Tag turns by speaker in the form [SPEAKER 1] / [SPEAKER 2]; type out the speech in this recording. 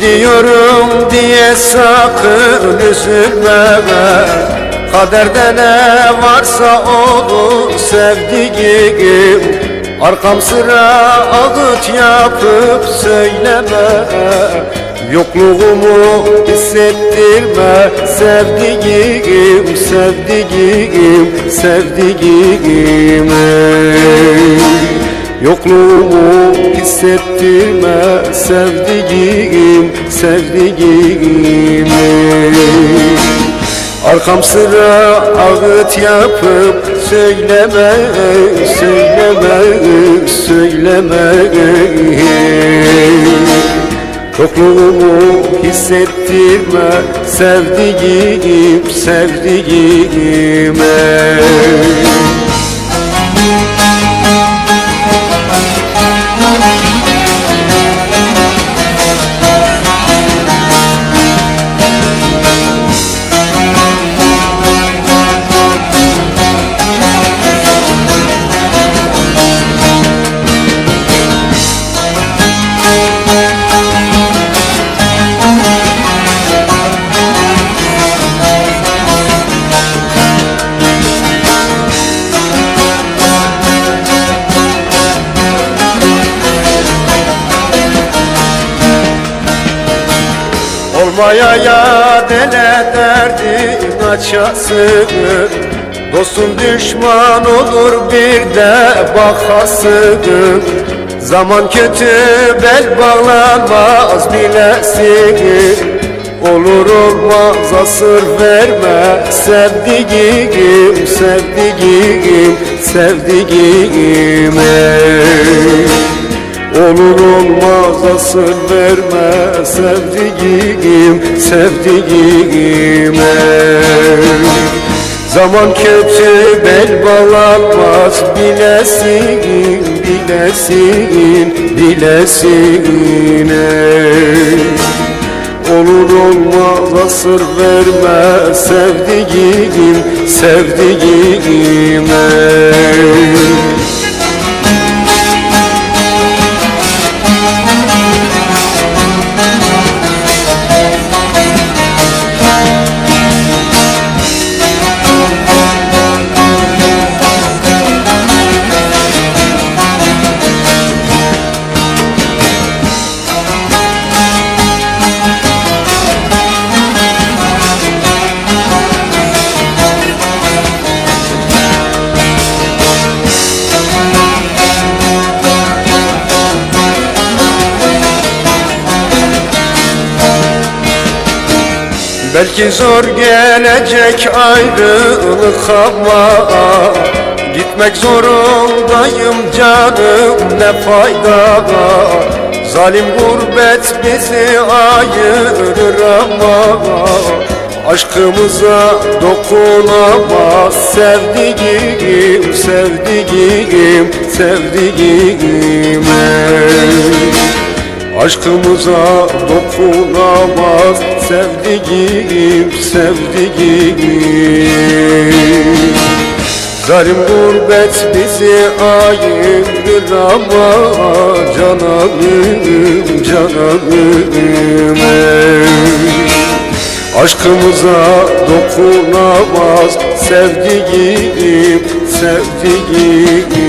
[SPEAKER 1] Gidiyorum diye sakın üzülme Kaderde ne varsa olur sevdiğim. Arkam sıra ağıt yapıp söyleme. Yokluğumu hissettirme. Sevdiğim, sevdiğim, sevdiğim. ey. Yokluğumu hissettirme sevdiğim, sevdiğim. Arkam sıra ağıt yapıp söyleme, söyleme, söyleme Yokluğumu hissettirme sevdiğim, sevdiğim Olmaya ya dele derdin açasın Dostun düşman olur bir de bakasın Zaman kötü bel bağlanmaz bilesin Olur olmaz asır verme sevdiğim, sevdiğim, sevdiğim ey. Olmaz asıl verme sevdiğim, sevdiğim ey. Zaman kötü bel bağlanmaz bilesin, bilesin, bilesin ey. Olur olmaz asır verme sevdiğim, sevdiğim Belki zor gelecek ayrılık ama Gitmek zorundayım canım ne fayda Zalim gurbet bizi ayırır ama Aşkımıza dokunamaz sevdiğim, sevdiğim, sevdiğim. Aşkımıza dokunamaz sevdiğim, sevdiğim Zalim gurbet bizi ayırır ama cananım, cananım. Aşkımıza dokunamaz sevdiğim, sevdiğim.